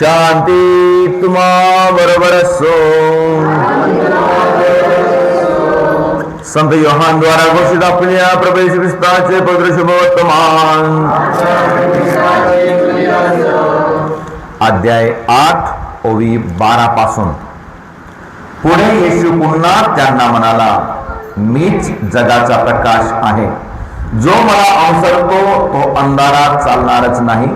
शांती तुम्हा बरोबर असो संत योहान द्वारा घोषित आपल्या प्रवेश विस्ताचे पवित्र शुभवर्तमान। अध्याय आठ, ओवी बारा पासून। पुढे येशू पुन्हा त्यांना म्हणाला, मीच जगाचा प्रकाश आहे. जो मला अनुसरतो तो अंधारात चालणारच नाही.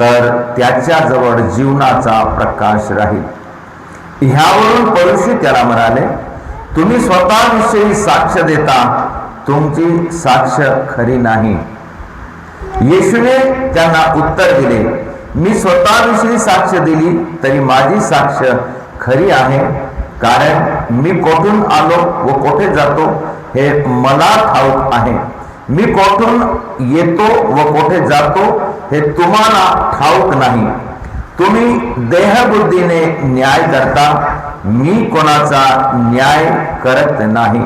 तर त्याच्याजवळ जीवनाचा प्रकाश राहील. ह्यावरून परुषी त्याला म्हणाले तुम्ही स्वतःविषयी साक्ष देता तुमची साक्ष खरी नाही. येशूने त्यांना उत्तर दिले मी स्वतःविषयी साक्ष दिली तरी माझी साक्ष खरी आहे. कारण मी कोठून आलो व कोठे जातो हे मला ठाऊक आहे. मी कोठून येतो व कोठे जातो हे तुम्हाला ठाऊक नाही. तुम्ही देहबुद्धीने न्याय करता मी कोणाचा न्याय करत नाही.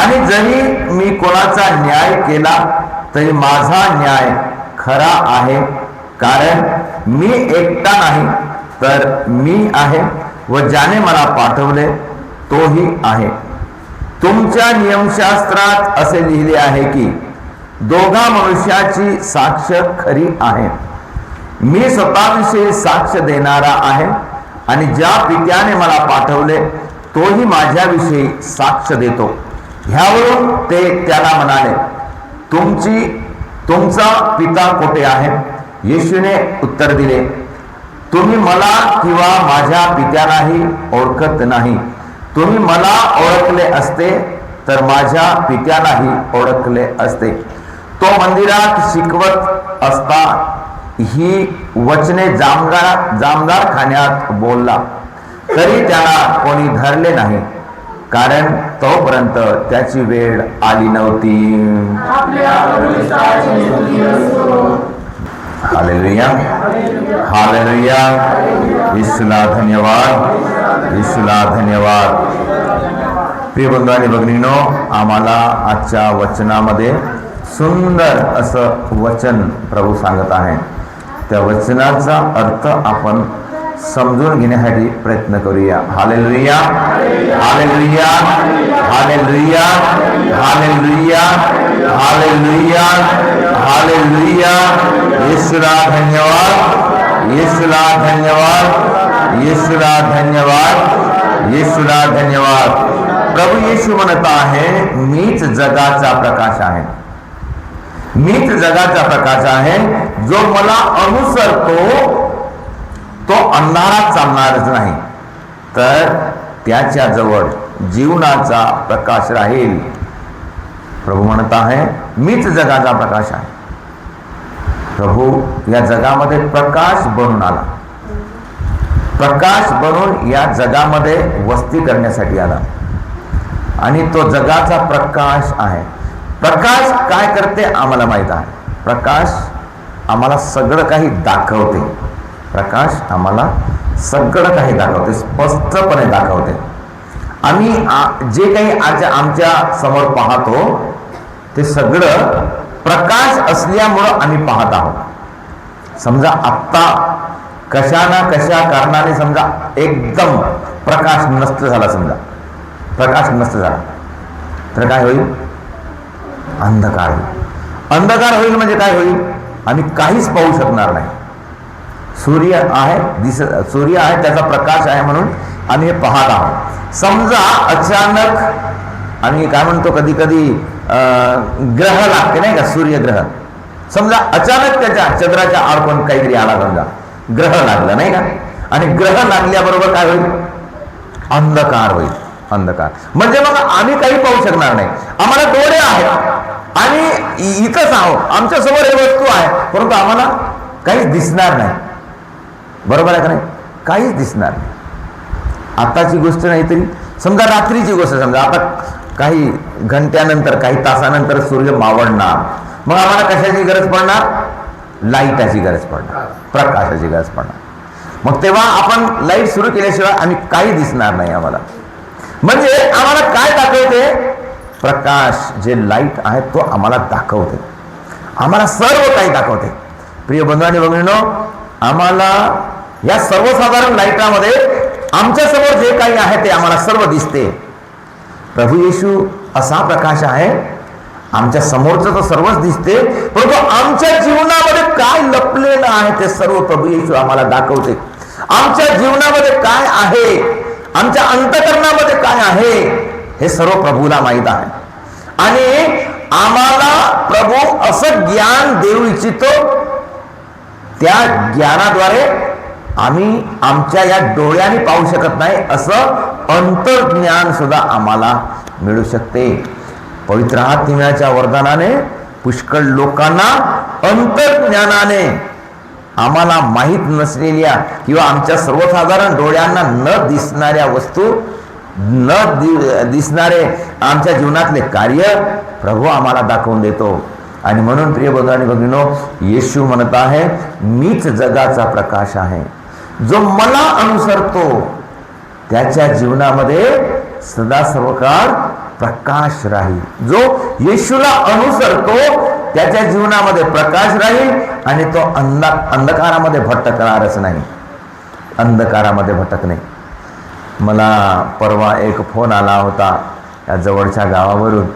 आणि जरी मी कोणाचा न्याय केला तरी माझा न्याय खरा आहे. कारण मी एकटा नाही तर मी आहे व ज्याने मला पाठवले तोही आहे. तुमच्या नियमशास्त्रात असे लिहिले आहे की दोघा मनुष्याची साक्ष खरी आहे. मी स्वतःविषयी साक्ष देणारा आहे आणि ज्या पित्याने मला पाठवले तोही माझ्याविषयी साक्ष देतो. ह्यावरून ते त्याला म्हणाले तुमची तुमचा पिता कोठे आहे? येशूने उत्तर दिले तुम्ही मला किंवा माझ्या पित्यालाही ओळखत नाही. तुम्ही मला ओळखले असते तर माझ्या पित्यालाही ओळखले असते. तो मंदिरात शिकवत असता ही वचने जामगार जामदार खाण्यात बोलला. तरी त्याला कोणी धरले नाही कारण तोपर्यंत त्याची वेळ आली नव्हती. हालेलुया. हालेलुया. ईश्वला धन्यवाद. ईश्वला धन्यवाद. प्रिय बंधू आणि भगिनीनो आम्हाला आजच्या वचनामध्ये सुंदर असं वचन प्रभू सांगत आहे त्या वचनाचा अर्थ आपण समजून घेण्यासाठी प्रयत्न करूया. Hallelujah. Hallelujah. Hallelujah. Hallelujah. Hallelujah. Hallelujah. येशूला धन्यवाद. येशूला धन्यवाद. येशूला धन्यवाद. येशूला धन्यवाद. प्रभू येशू म्हणत आहे मीच जगाचा प्रकाश आहे. मीच जगाचा प्रकाश आहे जो मला अनुसरतो तो अंधारात चालणारच नाही. तर त्याच्याजवळ जीवनाचा प्रकाश राहील. प्रभू म्हणत आहे मीच जगाचा प्रकाश आहे. प्रभू या जगामध्ये प्रकाश बनून आला. प्रकाश बनून या जगामध्ये वस्ती करण्यासाठी आला. आणि तो जगाचा प्रकाश आहे. प्रकाश काय करते आम्हाला माहीत आहे. प्रकाश आम्हाला सगळं काही दाखवते. प्रकाश आम्हाला सगळं काही दाखवते स्पष्टपणे दाखवते. आम्ही आ- जे काही आज आमच्यासमोर पाहतो ते सगळं प्रकाश असल्यामुळं आम्ही पाहत आहोत. समजा आत्ता कशा ना कशा कारणाने समजा एकदम प्रकाश नष्ट झाला समजा. प्रकाश नष्ट झाला. तर काय होईल? अंधकार होईल. अंधकार होईल म्हणजे काय होईल? आम्ही काहीच पाहू शकणार नाही. सूर्य आहे दिस सूर्य आहे त्याचा प्रकाश आहे म्हणून आम्ही हे पाहत आहोत. समजा अचानक आम्ही काय म्हणतो कधी कधी ग्रह लागते नाही का? सूर्यग्रह. समजा अचानक त्याच्या चंद्राच्या आडपण काहीतरी आला समजा. ग्रह लागला नाही का? आणि ग्रह लागल्याबरोबर काय होईल? अंधकार होईल. अंधकार. म्हणजे मग आम्ही काही पाहू शकणार नाही. आम्हाला डोळे आहेत. आणि इथंच आहोत आमच्यासमोर हे वस्तू आहे. परंतु आम्हाला काहीच दिसणार नाही. बरोबर आहे का नाही? काहीच दिसणार नाही. आताची गोष्ट नाही तरी समजा रात्रीची गोष्ट समजा आता काही घंट्यानंतर काही तासानंतर सूर्य मावळणार. मग आम्हाला कशाची गरज पडणार? लाईटाची गरज पडणार. प्रकाशाची गरज पडणार. मग तेव्हा आपण लाइट सुरू केल्याशिवाय आम्ही काही दिसणार नाही आम्हाला. म्हणजे आम्हाला काय दाखवते? प्रकाश जे लाइट आहे तो आम्हाला दाखवते. आम्हाला सर्व काही दाखवते. प्रिय बंधू आणि भगिनीनो आम्हाला या सर्वसाधारण लाईटामध्ये आमच्यासमोर जे काही आहे ते आम्हाला सर्व दिसते. प्रभू येशू असा प्रकाश आहे आमच्या समोरचं तर सर्वच दिसते परंतु आमच्या जीवनामध्ये काय लपलेलं आहे ते सर्व प्रभू येशू आम्हाला दाखवते. आमच्या जीवनामध्ये काय आहे आमच्या अंतकरणामध्ये काय आहे? हे सर्व प्रभूला माहीत आहे. आणि आम्हाला प्रभू असं ज्ञान देऊ इच्छितो त्या ज्ञानाद्वारे आम्ही आमच्या या डोळ्याने पाहू शकत नाही असं अंतर्ज्ञान सुद्धा आम्हाला मिळू शकते. पवित्र आत्म्याच्या वरदानाने पुष्कळ लोकांना अंतर्ज्ञानाने आम्हाला माहीत नसलेल्या किंवा आमच्या सर्वसाधारण डोळ्यांना न दिसणाऱ्या वस्तू न दि दिसणारे आमच्या जीवनातले कार्य प्रभू आम्हाला दाखवून देतो. आणि म्हणून प्रिय बंधू आणि भगिनो येशू म्हणत आहे मीच जगाचा प्रकाश आहे. जो मला अनुसरतो त्याच्या जीवनामध्ये सदा सर्वकाळ प्रकाश राहील. जो येशूला अनुसरतो त्याच्या जीवनामध्ये प्रकाश राहील आणि तो अंधा अंधकारामध्ये भटकणारच नाही. अंधकारामध्ये भटकणे. मला परवा एक फोन आला होता या जवळच्या गावावरून.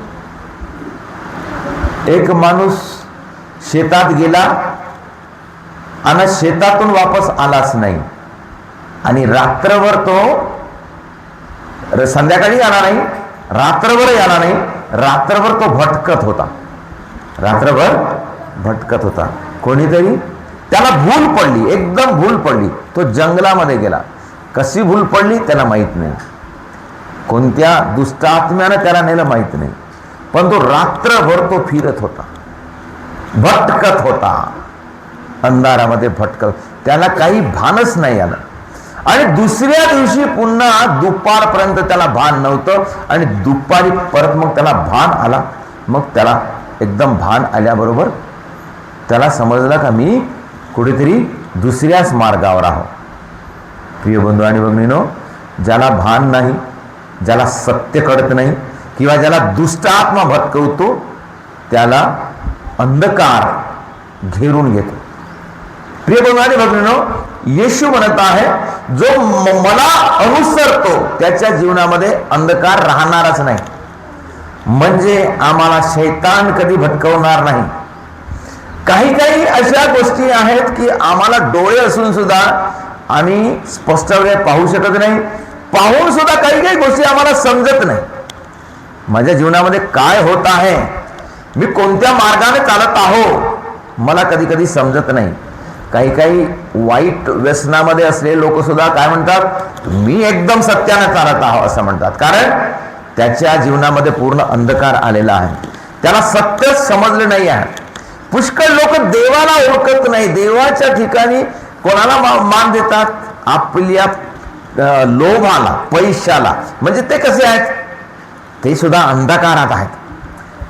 एक माणूस शेतात गेला आणि शेतातून वापस आलाच नाही. आणि रात्रभर तो संध्याकाळी आला नाही रात्रभर आला नाही रात्रभर तो भटकत होता. रात्रभर भटकत होता. कोणीतरी? त्याला भूल पडली एकदम भूल पडली. तो जंगलामध्ये गेला. कशी भूल पडली त्याला माहीत नाही. कोणत्या दुष्टात्म्यानं त्याला नेलं माहीत नाही. पण तो रात्रभर तो फिरत होता. भटकत होता. अंधारामध्ये भटकत. त्याला काही भानच नाही आलं. आणि दुसऱ्या दिवशी पुन्हा दुपारपर्यंत त्याला भान नव्हतं. आणि दुपारी परत मग त्याला भान आला. मग त्याला एकदम भान आल्याबरोबर त्याला समजलं का मी कुठेतरी दुसऱ्याच मार्गावर आहो. प्रिय बंधू आणि भगिनीनो ज्याला भान नाही ज्याला सत्य कळत नाही किंवा ज्याला दुष्ट आत्मा भटकवतो त्याला अंधकार घेरून घेतो. प्रिय बंधू आणि भगिनीनो येशू म्हणत आहे जो म- मला अनुसरतो त्याच्या जीवनामध्ये अंधकार राहणारच नाही. म्हणजे आम्हाला शैतान कधी भटकवणार नाही. काही काही अशा गोष्टी आहेत की आम्हाला डोळे असून सुद्धा आम्ही स्पष्टपणे पाहू शकत नाही. पाहून सुद्धा काही काही गोष्टी आम्हाला समजत नाही. माझ्या जीवनामध्ये काय होत आहे? मी कोणत्या मार्गाने चालत आहो? मला कधी कधी समजत नाही. काही काही वाईट व्यसनामध्ये असलेले लोक सुद्धा काय म्हणतात? मी एकदम सत्याने चालत आहो असं म्हणतात. कारण त्याच्या जीवनामध्ये पूर्ण अंधकार आलेला आहे. त्याला सत्य समजलं नाही आहे. पुष्कळ लोक देवाला ओळखत नाही. देवाच्या ठिकाणी कोणाला मा- मान देतात? आपल्या लोभाला पैशाला. म्हणजे ते कसे आहेत? ते सुद्धा अंधकारात आहेत.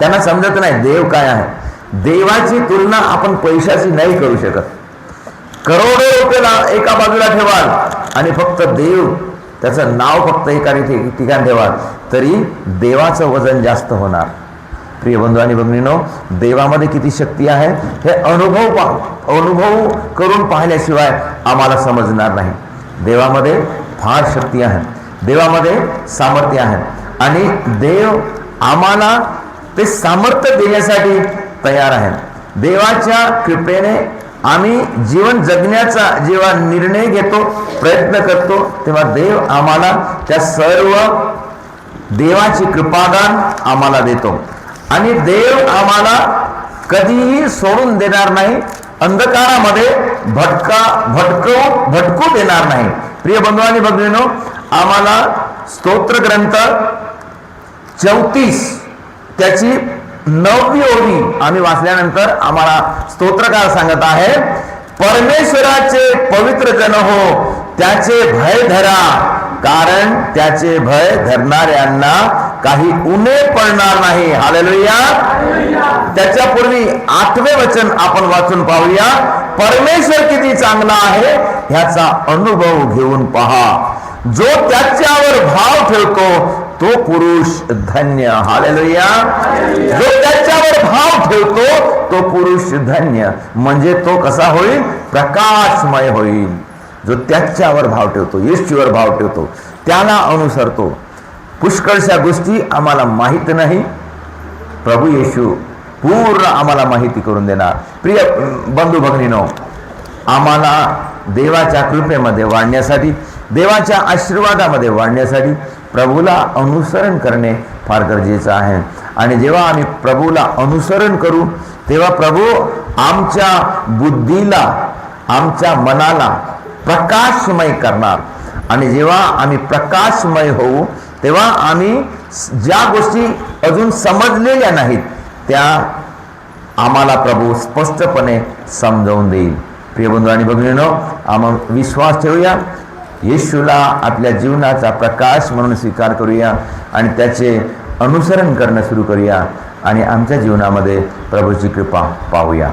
त्यांना समजत नाही देव काय आहे. देवाची तुलना आपण पैशाची नाही करू शकत. करोडो रुपये एका बाजूला ठेवाल आणि फक्त देव त्याचं नाव फक्त एकाने ठिकाण ठेवा. तरी देवाचं वजन जास्त होणार. प्रिय बंधू आणि भगिनीनो देवामध्ये किती शक्ती आहे हे अनुभव पा अनुभव करून पाहिल्याशिवाय आम्हाला समजणार नाही. देवामध्ये फार शक्ती आहे. देवामध्ये सामर्थ्य आहे. आणि देव आम्हाला ते सामर्थ्य देण्यासाठी तयार आहे. देवाच्या कृपेने आम्ही जीवन जगण्याचा जेव्हा निर्णय घेतो प्रयत्न करतो तेव्हा देव आम्हाला त्या सर्व देवाची कृपादान आम्हाला देतो. आणि देव आम्हाला कधीही सोडून देणार नाही अंधकारामध्ये भटका भटकवू भटकू देणार नाही. प्रिय बंधू आणि भगिनीनो आम्हाला स्तोत्रग्रंथ चौतीस त्याची नववी ओवी आम्ही वाचल्यानंतर आम्हाला स्तोत्रकार सांगत आहे परमेश्वराचे पवित्र जन हो त्याचे भय धरा कारण त्याचे भय धरणाऱ्यांना काही उणे पडणार नाही. हालेलुया. त्याच्यापूर्वी आठवे वचन आपण वाचून पाहूया. परमेश्वर किती चांगला आहे ह्याचा अनुभव घेऊन पहा. जो त्याच्यावर भाव ठेवतो तो पुरुष धन्य. हालेलुया जो त्याच्यावर भाव ठेवतो तो पुरुष धन्य. म्हणजे तो कसा होईल? प्रकाशमय होईल. जो त्याच्यावर भाव ठेवतो येशूवर भाव ठेवतो त्याला अनुसरतो. पुष्कळशा गोष्टी आम्हाला माहीत नाही. प्रभू येशू पूर्ण आम्हाला माहिती करून देणार. प्रिय बंधू भगिनीनो आम्हाला देवाच्या कृपेमध्ये वाढण्यासाठी देवाच्या आशीर्वादामध्ये वाढण्यासाठी प्रभूला अनुसरण करणे फार गरजेचं आहे. आणि जेव्हा आम्ही प्रभूला अनुसरण करू तेव्हा प्रभू आमच्या बुद्धीला आमच्या मनाला प्रकाशमय करणार. आणि जेव्हा आम्ही प्रकाशमय होऊ तेव्हा आम्ही ज्या गोष्टी अजून समजलेल्या नाहीत त्या आम्हाला प्रभू स्पष्टपणे समजावून देईल. प्रिय बंधू आणि भगिनीनो आम्हा विश्वास ठेवूया. येशूला आपल्या जीवनाचा प्रकाश म्हणून स्वीकार करूया आणि त्याचे अनुसरण करणं सुरू करूया आणि आमच्या जीवनामध्ये प्रभूची कृपा पाहूया.